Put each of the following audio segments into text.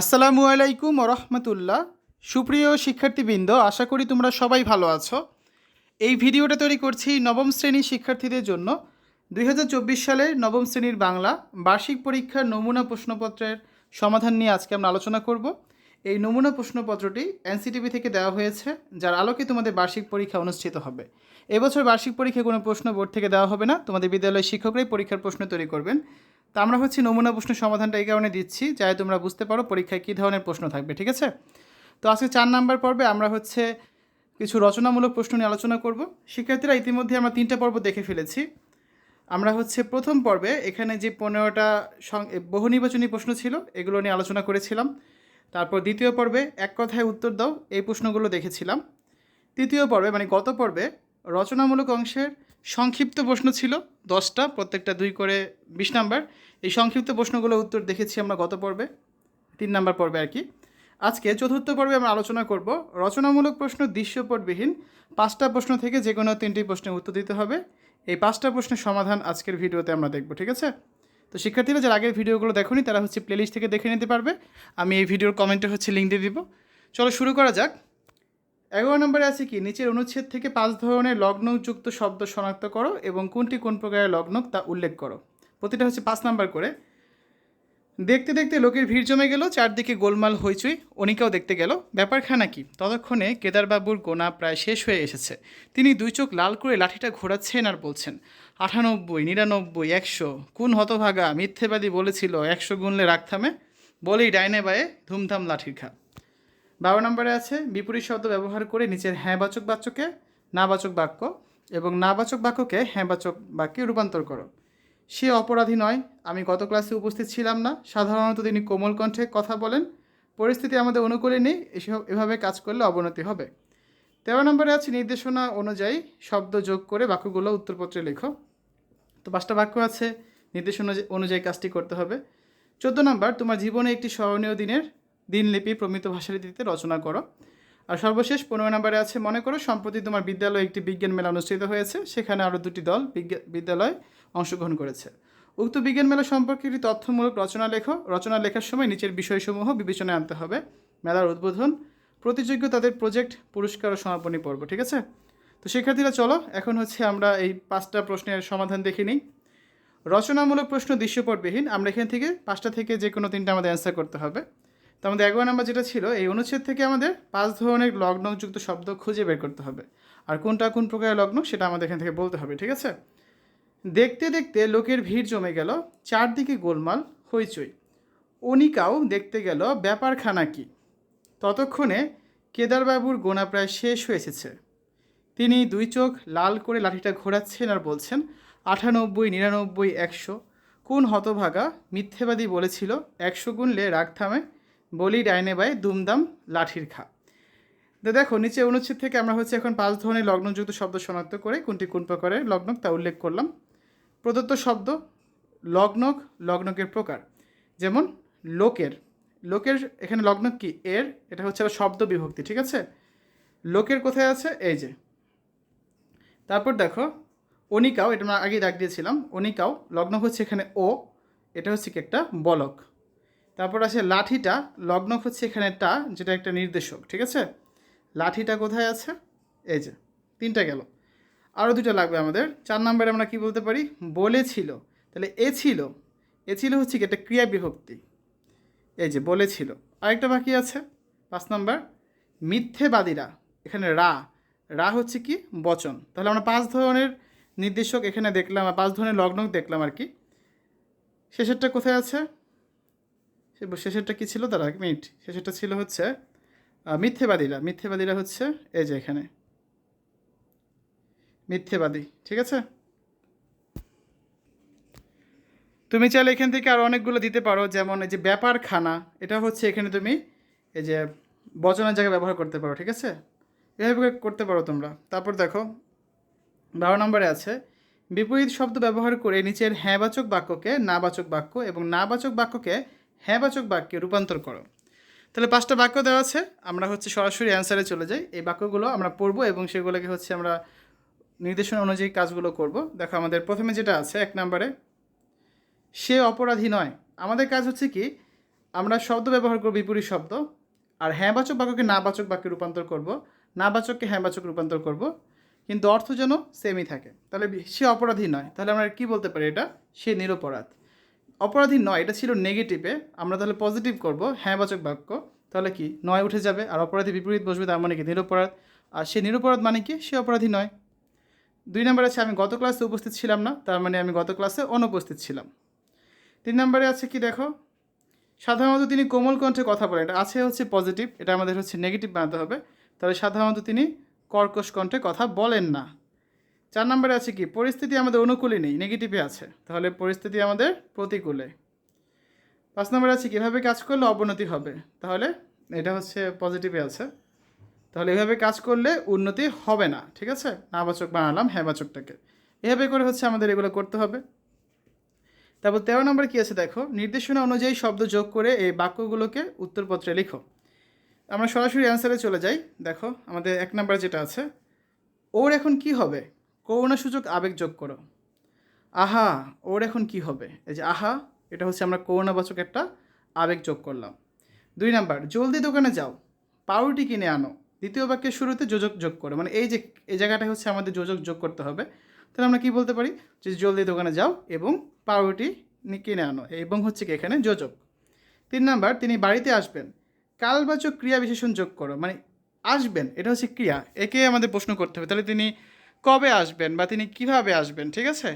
আসসালামু আলাইকুম রহমতুল্লাহ সুপ্রিয় শিক্ষার্থীবৃন্দ, আশা করি তোমরা সবাই ভালো আছো। এই ভিডিওটা তৈরি করছি নবম শ্রেণির শিক্ষার্থীদের জন্য। দুই সালের নবম শ্রেণির বাংলা বার্ষিক পরীক্ষার নমুনা প্রশ্নপত্রের সমাধান নিয়ে আজকে আমরা আলোচনা করব। এই নমুনা প্রশ্নপত্রটি এনসিটিভি থেকে দেওয়া হয়েছে, যার আলোকে তোমাদের বার্ষিক পরীক্ষা অনুষ্ঠিত হবে। এবছর বার্ষিক পরীক্ষায় কোনো প্রশ্ন বোর্ড থেকে দেওয়া হবে না। তোমাদের বিদ্যালয়ের শিক্ষকরাই পরীক্ষার প্রশ্ন তৈরি করবেন। তো আমরা হচ্ছে নমুনা প্রশ্ন সমাধানটা এই কারণে দিচ্ছি, যাতে তোমরা বুঝতে পারো পরীক্ষায় কী ধরনের প্রশ্ন থাকবে, ঠিক আছে? তো আজকে চার নাম্বার পর্বে আমরা হচ্ছে কিছু রচনামূলক প্রশ্ন নিয়ে আলোচনা করব। শিক্ষার্থীরা ইতিমধ্যে আমরা তিনটা পর্ব দেখে ফেলেছি। আমরা হচ্ছে প্রথম পর্বে এখানে যে পনেরোটা বহু নির্বাচনী প্রশ্ন ছিল, এগুলো নিয়ে আলোচনা করেছিলাম। তারপর দ্বিতীয় পর্বে এক কথায় উত্তর দাও, এই প্রশ্নগুলো দেখেছিলাম। তৃতীয় পর্বে মানে গত পর্বে, রচনামূলক অংশের সংক্ষিপ্ত প্রশ্ন ছিল, দশটা, প্রত্যেকটা দুই করে বিশ নাম্বার। এই সংক্ষিপ্ত প্রশ্নগুলো উত্তর দেখেছি আমরা গত পর্বে, তিন নাম্বার পর্বে আর কি। আজকে চতুর্থ পর্বে আমরা আলোচনা করব রচনামূলক প্রশ্ন দৃশ্যপটবিহীন। পাঁচটা প্রশ্ন থেকে যে কোনো তিনটি প্রশ্নের উত্তর দিতে হবে। এই পাঁচটা প্রশ্নের সমাধান আজকের ভিডিওতে আমরা দেখব, ঠিক আছে? তো শিক্ষার্থীরা, যারা আগের ভিডিওগুলো দেখোনি, তারা হচ্ছে প্লেলিস্ট থেকে দেখে নিতে পারবে। আমি এই ভিডিওর কমেন্টে হচ্ছে লিঙ্ক দিয়ে দিব। চলো শুরু করা যাক। এগারো নম্বরে আছে কি? নিচের অনুচ্ছেদ থেকে পাঁচ ধরনের লগ্নযুক্ত শব্দ শনাক্ত করো এবং কোনটি কোন প্রকারের লগ্ন তা উল্লেখ করো। প্রতিটা হচ্ছে পাঁচ নাম্বার করে। দেখতে দেখতে লোকের ভিড় জমে গেল, চারদিকে গোলমাল হইচই, অনিকাও দেখতে গেল। ব্যাপারখানা কি? ততক্ষণে কেদারবাবুর গোনা প্রায় শেষ হয়ে এসেছে। তিনি দুই চোখ লাল করে লাঠিটা ঘোরাচ্ছেন আর বলছেন, আটানব্বই, নিরানব্বই, একশো, কোন হতভাগা মিথ্যেবাদী বলেছিল একশো গুনলে রাখতামে বলেই ডাইনে বায়ে ধুমধাম লাঠির খা বারো নম্বরে আছে, বিপরীত শব্দ ব্যবহার করে নিচের হ্যাঁবাচক বাক্যকে নাবাচক বাক্য এবং নাবাচক বাক্যকে হ্যাঁবাচক বাক্যে রূপান্তর করো। সে অপরাধী নয়। আমি গত ক্লাসে উপস্থিত ছিলাম না। সাধারণত তিনি কোমল কণ্ঠে কথা বলেন। পরিস্থিতি আমাদের অনুকূলে নেই। এসব, এভাবে কাজ করলে অবনতি হবে। তেরো নম্বরে আছে নির্দেশনা অনুযায়ী শব্দ যোগ করে বাক্যগুলো উত্তরপত্রে লেখো। তো পাঁচটা বাক্য আছে। নির্দেশনা অনুযায়ী কাজটি করতে হবে। চোদ্দ নম্বর, তোমার জীবনে একটি স্মরণীয় দিনের দিনলিপি প্রমিত ভাষারীতিতে রচনা করো। আর সর্বশেষ পনেরো নম্বরে আছে, মনে করো সম্প্রতি তোমার বিদ্যালয়ে একটি বিজ্ঞান মেলা অনুষ্ঠিত হয়েছে। সেখানে আরও দুটি দল বিদ্যালয় অংশগ্রহণ করেছে। উক্ত বিজ্ঞান মেলা সম্পর্কে একটি তথ্যমূলক রচনা লেখো। রচনা লেখার সময় নিচের বিষয়সমূহ বিবেচনায় আনতে হবে। মেলার উদ্বোধন প্রতিযোগ্য তাদের প্রজেক্ট, পুরস্কার ও সমাপনী পর্ব, ঠিক আছে? তো শিক্ষার্থীরা, চলো, এখন হচ্ছে আমরা এই পাঁচটা প্রশ্নের সমাধান দেখে নিই। রচনামূলক প্রশ্ন দৃশ্যপটবিহীন, আমরা এখান থেকে পাঁচটা থেকে যে কোনো তিনটা আমাদের অ্যান্সার করতে হবে। তো আমাদের এগারো নাম্বার যেটা ছিল, এই অনুচ্ছেদ থেকে আমাদের পাঁচ ধরনের লগ্নযুক্ত শব্দ খুঁজে বের করতে হবে। আর কোনটা কোন প্রকারের লগ্ন, সেটা আমাদের এখান থেকে বলতে হবে, ঠিক আছে? দেখতে দেখতে লোকের ভিড় জমে গেল, চারদিকে গোলমাল, হইচই। অনিকাও দেখতে গেল, ব্যাপারখানা কি? ততক্ষণে কেদারবাবুর গোনা প্রায় শেষ হয়ে এসেছে। তিনি দুই চোখ লাল করে লাঠিটা ঘোরাচ্ছেন আর বলছেন, আটানব্বই, নিরানব্বই, একশো। কোন হতভাগা মিথ্যেবাদী বলেছিল, একশো গুনলে রাগ থামে, বলি ডাইনে বাই দুমদাম লাঠির খা। তো দেখো, নিচে অনুচ্ছেদ থেকে আমরা হচ্ছে এখন পাঁচ ধরনের লগ্নযুক্ত শব্দ শনাক্ত করে কোনটি কোন প্রকারের লগ্ন তা উল্লেখ করলাম। প্রদত্ত শব্দ লগ্নক, লগ্নকের প্রকার। যেমন লোকের। লোকের এখানে লগ্নক কি? এর। এটা হচ্ছে শব্দ বিভক্তি, ঠিক আছে? লোকের কোথায় আছে? এই যে। তারপর দেখো, অনিকাও, এটা আমরা আগেই দাগ দিয়েছিলাম, অনিকাও, লগ্ন হচ্ছে এখানে ও, এটা হচ্ছে কি একটা বলক। তারপর আছে লাঠিটা লগ্ন হচ্ছে এখানে টা, যেটা একটা নির্দেশক, ঠিক আছে? লাঠিটা কোথায় আছে? এই যে, তিনটা গেল। আরও দুটো লাগবে আমাদের। চার নম্বরে আমরা কি বলতে পারি? বলেছিল। তাহলে এ ছিল। এ ছিল হচ্ছে কি? একটা ক্রিয়া বিভক্তি। এই যে বলেছিল। আরেকটা বাকি আছে, পাঁচ নম্বর। মিথ্যেবাদীরা, এখানে রা। রা হচ্ছে কি? বচন। তাহলে আমরা পাঁচ ধরনের নির্দেশক এখানে দেখলাম আর পাঁচ ধরনের লগ্ন দেখলাম আর কি। শেষেরটা কোথায় আছে? শেষেরটা কি ছিল? তারা মিনিট। শেষেরটা ছিল হচ্ছে মিথ্যেবাদীরা। মিথ্যেবাদীরা হচ্ছে, এই যে এখানে। মিথ্যেবাদী, ঠিক আছে? তুমি চাইলে এখান থেকে আরও অনেকগুলো দিতে পারো, যেমন এই যে ব্যাপার খানা এটা হচ্ছে এখানে তুমি এই যে বচনের জায়গায় ব্যবহার করতে পারো, ঠিক আছে? এভাবে করতে পারো তোমরা। তারপর দেখো, বারো নম্বরে আছে, বিপরীত শব্দ ব্যবহার করে নিচের হ্যাঁবাচক বাক্যকে নাবাচক বাক্য এবং নাবাচক বাক্যকে হ্যাঁবাচক বাক্যে রূপান্তর করো। তাহলে পাঁচটা বাক্য দেওয়া আছে, আমরা হচ্ছে সরাসরি অ্যান্সারে চলে যাই। এই বাক্যগুলো আমরা পড়ব এবং সেগুলোকে হচ্ছে আমরা নির্দেশনা অনুযায়ী কাজগুলো করব। দেখো আমাদের প্রথমে যেটা আছে, এক নম্বরে, সে অপরাধী নয়। আমাদের কাজ হচ্ছে কি, আমরা শব্দ ব্যবহার করব বিপরীত শব্দ, আর হ্যাঁবাচক বাক্যকে নাবাচক বাক্যে রূপান্তর করব। নাবাচককে হ্যাঁবাচক রূপান্তর করব, কিন্তু অর্থ যেন সেমই থাকে। তাহলে সে অপরাধী নয়। তাহলে আমরা কি বলতে পারি এটা? সে নিরপরাধ। অপরাধী নয়, এটা ছিল নেগেটিভে আমরা তাহলে পজিটিভ করব, হ্যাঁবাচক বাক্য। তাহলে কি? নয় উঠে যাবে, আর অপরাধী বিপরীত বসবে, তার মানে কি? নিরপরাধ। আর সে নিরপরাধ মানে কি? সে অপরাধী নয়। দুই নম্বরে আছে, আমি গত ক্লাসে উপস্থিত ছিলাম না, তার মানে আমি গত ক্লাসে অনুপস্থিত ছিলাম। তিন নম্বরে আছে কি দেখো? সাধারণত তিনি কোমল কণ্ঠে কথা বলেন, এটা আছে হচ্ছে পজিটিভ এটা আমাদের হচ্ছে নেগেটিভ বানাতে হবে। তাহলে সাধারণত তিনি কর্কশ কণ্ঠে কথা বলেন না। চার নম্বরে আছে কি? পরিস্থিতি আমাদের অনুকূলে নেই নেগেটিভে আছে। তাহলে পরিস্থিতি আমাদের প্রতিকূলে। পাঁচ নম্বরে আছে কীভাবে কাজ করলে অবনতি হবে। তাহলে এটা হচ্ছে পজিটিভে আছে। তাহলে এভাবে কাজ করলে উন্নতি হবে না, ঠিক আছে? নাবাচক বানালাম হ্যাঁবাচকটাকে এভাবে করে হচ্ছে আমাদের এগুলো করতে হবে। তারপর তেরো নম্বর কী আছে দেখো? নির্দেশনা অনুযায়ী শব্দ যোগ করে এই বাক্যগুলোকে উত্তরপত্রে লিখো। আমরা সরাসরি অ্যান্সারে চলে যাই। দেখো, আমাদের এক নম্বর যেটা আছে, ওর এখন কি হবে? করুণাসূচক আবেগ যোগ করো। আহা, ওর এখন কি হবে? এই যে, আহা, এটা হচ্ছে আমরা করুণাবাচক একটা আবেগ যোগ করলাম। দুই নাম্বার, জলদি দোকানে যাও। পাউরুটি কিনে আনো। দ্বিতীয় বাক্যের শুরুতে যোজক যোগ করো। মানে এই যে, এই জায়গাটা হচ্ছে আমাদের যোজক যোগ করতে হবে। তাহলে আমরা কি বলতে পারি? যে জলদি দোকানে যাও এবং পাউরুটি কিনে আনো এবং হচ্ছে কি এখানে যোজক। তিন নাম্বার, তিনি বাড়িতে আসবেন। কালবাচক ক্রিয়া বিশেষণ যোগ করো। মানে আসবেন, এটা হচ্ছে ক্রিয়া। একে আমাদের প্রশ্ন করতে হবে। তাহলে তিনি কবে আসবেন বা তিনি কীভাবে আসবেন, ঠিক আছে?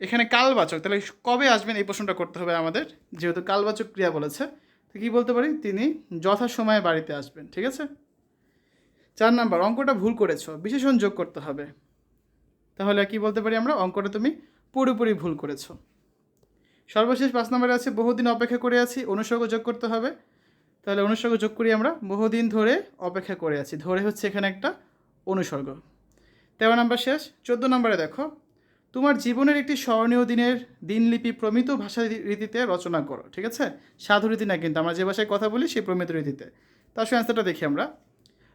এখানে কালবাচক, তাহলে কবে আসবেন এই প্রশ্নটা করতে হবে আমাদের। যেহেতু কালবাচক ক্রিয়া বলেছে, তো কী বলতে পারি? তিনি যথাসময়ে বাড়িতে আসবেন, ঠিক আছে? চার নাম্বার, অঙ্কটা ভুল করেছ, বিশেষণ যোগ করতে হবে। তাহলে কি বলতে পারি আমরা? অঙ্কটা তুমি পুরোপুরি ভুল করেছ। সর্বশেষ পাঁচ নম্বরে আছে, বহুদিন অপেক্ষা করে আছি, অনুসর্গ যোগ করতে হবে। তাহলে অনুসর্গ যোগ করি আমরা, বহুদিন ধরে অপেক্ষা করে আছি। ধরে হচ্ছে এখানে একটা অনুসর্গ। তেরো নম্বর শেষ, চোদ্দ নম্বরে দেখো, তোমার জীবনের একটি স্মরণীয় দিনের দিনলিপি প্রমিত ভাষা রীতিতে রচনা করো, ঠিক আছে? সাধু রীতি না কিন্তু, আমরা যে ভাষায় কথা বলি সেই প্রমিত রীতিতে। তার সে অ্যান্সারটা দেখি আমরা।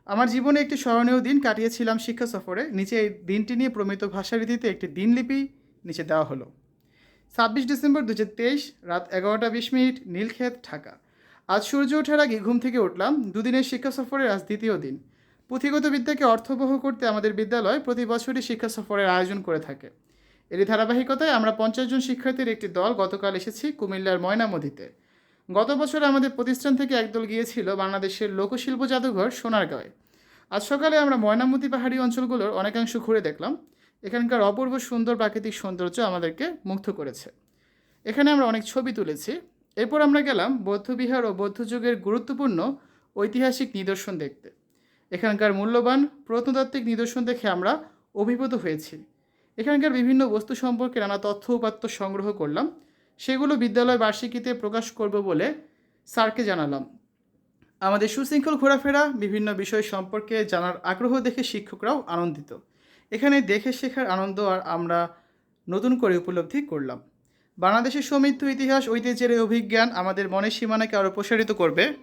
আমার জীবনে একটি স্মরণীয় দিন কাটিয়েছিলাম শিক্ষা সফরে। নিচে এই দিনটি নিয়ে প্রমিত ভাষা রীতিতে একটি দিনলিপি নিচে দেওয়া হলো। ছাব্বিশ ডিসেম্বর দু তেইশ রাত এগারোটা বিশ মিনিট, নীলক্ষেত, ঢাকা। আজ সূর্য ওঠার আগে ঘুম থেকে উঠলাম। দুদিনের শিক্ষা সফরের আজ দ্বিতীয় দিন। পুঁথিগত বিদ্যাকে অর্থবহ করতে আমাদের বিদ্যালয় প্রতি বছরই শিক্ষা সফরের আয়োজন করে থাকে। এরই ধারাবাহিকতায় আমরা পঞ্চাশ জন শিক্ষার্থীর একটি দল গতকাল এসেছি কুমিল্লার ময়নামতিতে। গত বছর আমাদের প্রতিষ্ঠান থেকে একদল গিয়েছিল বাংলাদেশের লোকশিল্প জাদুঘর সোনারগাঁয়ে আজ সকালে আমরা ময়নামতি পাহাড়ি অঞ্চলগুলোর অনেকাংশ ঘুরে দেখলাম। এখানকার অপূর্ব সুন্দর প্রাকৃতিক সৌন্দর্য আমাদেরকে মুগ্ধ করেছে। এখানে আমরা অনেক ছবি তুলেছি। এরপর আমরা গেলাম বৌদ্ধবিহার ও বৌদ্ধযুগের গুরুত্বপূর্ণ ঐতিহাসিক নিদর্শন দেখতে। এখানকার মূল্যবান প্রত্নতাত্ত্বিক নিদর্শন দেখে আমরা অভিভূত হয়েছি। এখানকার বিভিন্ন বস্তু সম্পর্কে নানা তথ্য উপাত্ত সংগ্রহ করলাম। সেগুলো বিদ্যালয় বার্ষিকীতে প্রকাশ করব বলে স্যারকে জানালাম। আমাদের সুশৃঙ্খল ঘোরাফেরা, বিভিন্ন বিষয় সম্পর্কে জানার আগ্রহ দেখে শিক্ষকরাও আনন্দিত। এখানে দেখে শেখার আনন্দ আর আমরা নতুন করে উপলব্ধি করলাম। বাংলাদেশের সমৃদ্ধ ইতিহাস, ঐতিহ্যের অভিজ্ঞান আমাদের মনের সীমানাকে আরও প্রসারিত করবে।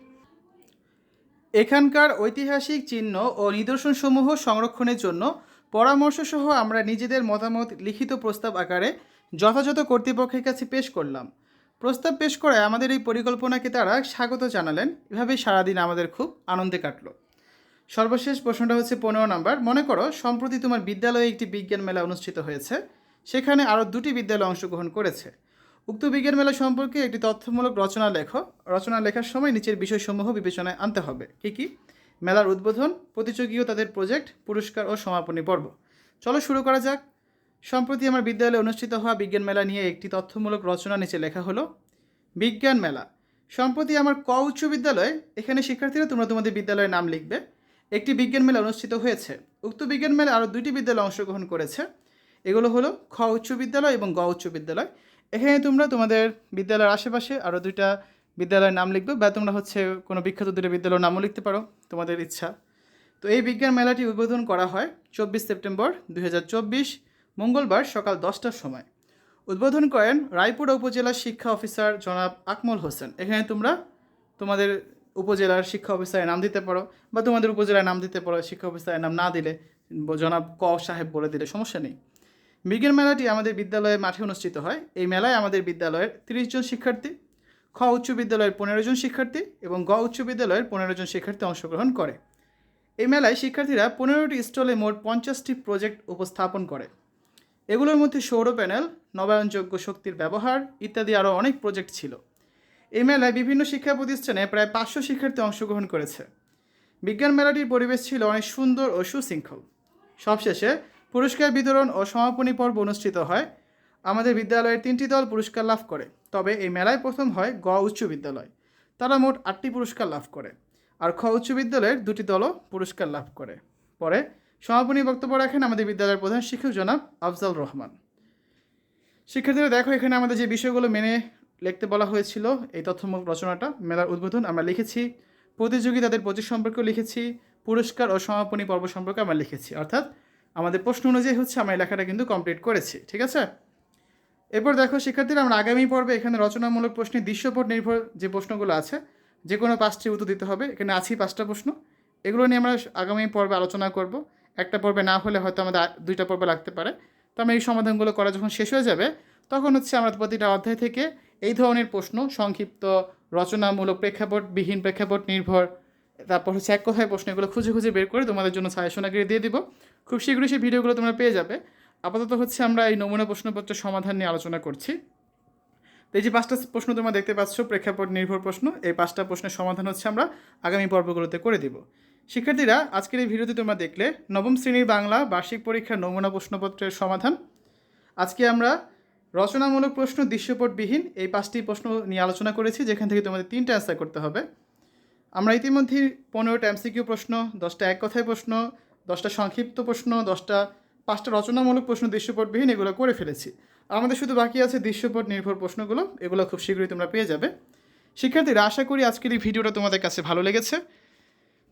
এখানকার ঐতিহাসিক চিহ্ন ও নিদর্শনসমূহ সংরক্ষণের জন্য পরামর্শসহ আমরা নিজেদের মতামত, লিখিত প্রস্তাব আকারে যথাযথ কর্তৃপক্ষের কাছে পেশ করলাম। প্রস্তাব পেশ করায় আমাদের এই পরিকল্পনাকে তারা স্বাগত জানালেন। এভাবেই সারাদিন আমাদের খুব আনন্দে কাটলো। সর্বশেষ প্রশ্নটা হচ্ছে পনেরো নম্বর। মনে করো, সম্প্রতি তোমার বিদ্যালয়ে একটি বিজ্ঞান মেলা অনুষ্ঠিত হয়েছে। সেখানে আরও দুটি বিদ্যালয় অংশগ্রহণ করেছে। উক্ত বিজ্ঞান মেলা সম্পর্কে একটি তথ্যমূলক রচনা লেখো। রচনা লেখার সময় নিচের বিষয়সমূহ বিবেচনায় আনতে হবে। কী কী? মেলার উদ্বোধন, প্রতিযোগী ও তাদের প্রজেক্ট, পুরস্কার ও সমাপনী পর্ব। চলো শুরু করা যাক। সম্প্রতি আমার বিদ্যালয়ে অনুষ্ঠিত হওয়া বিজ্ঞান মেলা নিয়ে একটি তথ্যমূলক রচনা নিচে লেখা হলো, বিজ্ঞান মেলা। সম্প্রতি আমার ক উচ্চ বিদ্যালয়ে, এখানে শিক্ষার্থীরা তোমরা তোমাদের বিদ্যালয়ের নাম লিখবে। একটি বিজ্ঞান মেলা অনুষ্ঠিত হয়েছে। উক্ত বিজ্ঞান মেলা আরও দুইটি বিদ্যালয় অংশগ্রহণ করেছে। এগুলো হলো খ উচ্চ বিদ্যালয় এবং গ উচ্চ বিদ্যালয়। এখানে তোমরা তোমাদের বিদ্যালয়ের আশেপাশে আরও দুইটা বিদ্যালয়ের নাম লিখবে বা তোমরা হচ্ছে কোনো বিখ্যাত দুটো বিদ্যালয়ের নামও লিখতে পারো, তোমাদের ইচ্ছা। তো এই বিজ্ঞান মেলাটি উদ্বোধন করা হয় চব্বিশ সেপ্টেম্বর দুই হাজার চব্বিশ। মঙ্গলবার সকাল দশটার সময়। উদ্বোধন করেন রায়পুরা উপজেলার শিক্ষা অফিসার জনাব আকমল হোসেন। এখানে তোমরা তোমাদের উপজেলার শিক্ষা অফিসারের নাম দিতে পারো বা তোমাদের উপজেলার নাম দিতে পারো, শিক্ষা অফিসারের নাম না দিলে জনাব ক সাহেব বলে দিলে সমস্যা নেই। বিজ্ঞান মেলাটি আমাদের বিদ্যালয়ে মাঠে অনুষ্ঠিত হয়। এই মেলায় আমাদের বিদ্যালয়ের তিরিশ জন শিক্ষার্থী, খ উচ্চ বিদ্যালয়ের পনেরো জন শিক্ষার্থী এবং গ উচ্চ বিদ্যালয়ের পনেরো জন শিক্ষার্থী অংশগ্রহণ করে। এই মেলায় শিক্ষার্থীরা পনেরোটি স্টলে মোট পঞ্চাশটি প্রজেক্ট উপস্থাপন করে। এগুলোর মধ্যে সৌর প্যানেল, নবায়নযোগ্য শক্তির ব্যবহার ইত্যাদি আরও অনেক প্রজেক্ট ছিল। এই মেলায় বিভিন্ন শিক্ষা প্রতিষ্ঠানে প্রায় পাঁচশো শিক্ষার্থী অংশগ্রহণ করেছে। বিজ্ঞান মেলাটির পরিবেশ ছিল অনেক সুন্দর ও সুশৃঙ্খল। সবশেষে পুরস্কার বিতরণ ও সমাপনী পর্ব অনুষ্ঠিত হয়। আমাদের বিদ্যালয়ের তিনটি দল পুরস্কার লাভ করে, তবে এই মেলায় প্রথম হয় গ উচ্চ বিদ্যালয়। তারা মোট আটটি পুরস্কার লাভ করে, আর খ উচ্চ বিদ্যালয়ের দুটি দলও পুরস্কার লাভ করে। পরে সমাপনী বক্তব্য রাখেন আমাদের বিদ্যালয়ের প্রধান শিক্ষক জনাব আফজাল রহমান। শিক্ষার্থীরা, দেখো এখানে আমাদের যে বিষয়গুলো মেনে লিখতে বলা হয়েছিল, এই তথ্যমূলক রচনাটা মেলার উদ্বোধন আমরা লিখেছি প্রতিযোগিতাদের প্রজেক্ট সম্পর্কেও লিখেছি, পুরস্কার ও সমাপনী পর্ব সম্পর্কে আমরা লিখেছি। অর্থাৎ আমাদের প্রশ্ন অনুযায়ী হচ্ছে আমরা এই লেখাটা কিন্তু কমপ্লিট করেছি, ঠিক আছে? এরপর দেখো শিক্ষার্থীরা, আমরা আগামী পর্বে এখানে রচনামূলক প্রশ্নে দৃশ্যপট নির্ভর যে প্রশ্নগুলো আছে যে কোনো পাঁচটি উত্তর দিতে হবে। এখানে আছেই পাঁচটা প্রশ্ন। এগুলো নিয়ে আমরা আগামী পর্বে আলোচনা করব। একটা পর্বে না হলে হয়তো আমাদের দুইটা পর্বে লাগতে পারে। তো আমরা এই সমাধানগুলো করা যখন শেষ হয়ে যাবে, তখন হচ্ছে আমরা প্রতিটা অধ্যায় থেকে এই ধরনের প্রশ্ন, সংক্ষিপ্ত, রচনামূলক প্রেক্ষাপট, বিহীন প্রেক্ষাপট নির্ভর, তারপর হচ্ছে এক কথায় প্রশ্ন এগুলো খুঁজে খুঁজে বের করে তোমাদের জন্য সাজেশন দিয়ে দিব। খুব শীঘ্রই সেই ভিডিওগুলো তোমরা পেয়ে যাবে। আপাতত হচ্ছে আমরা এই নমুনা প্রশ্নপত্রের সমাধান নিয়ে আলোচনা করছি। তো এই যে পাঁচটা প্রশ্ন তোমরা দেখতে পাচ্ছ, প্রেক্ষাপট নির্ভর প্রশ্ন, এই পাঁচটা প্রশ্নের সমাধান হচ্ছে আমরা আগামী পর্বগুলোতে করে দিব। শিক্ষার্থীরা, আজকের এই ভিডিওতে তোমরা দেখলে নবম শ্রেণির বাংলা বার্ষিক পরীক্ষার নমুনা প্রশ্নপত্রের সমাধান। আজকে আমরা রচনামূলক প্রশ্ন দৃশ্যপটবিহীন এই পাঁচটি প্রশ্ন নিয়ে আলোচনা করেছি, যেখান থেকে তোমাদের তিনটা অ্যান্সার করতে হবে। আমরা ইতিমধ্যে পনেরোটা এমসিকিউ প্রশ্ন, দশটা এক কথায় প্রশ্ন, দশটা সংক্ষিপ্ত প্রশ্ন, দশটা, পাঁচটা রচনামূলক প্রশ্ন দৃশ্যপটবিহীন এগুলো করে ফেলেছি। আমাদের শুধু বাকি আছে দৃশ্যপট নির্ভর প্রশ্নগুলো, এগুলো খুব শীঘ্রই তোমরা পেয়ে যাবে। শিক্ষার্থীরা, আশা করি আজকের এই ভিডিওটা তোমাদের কাছে ভালো লেগেছে।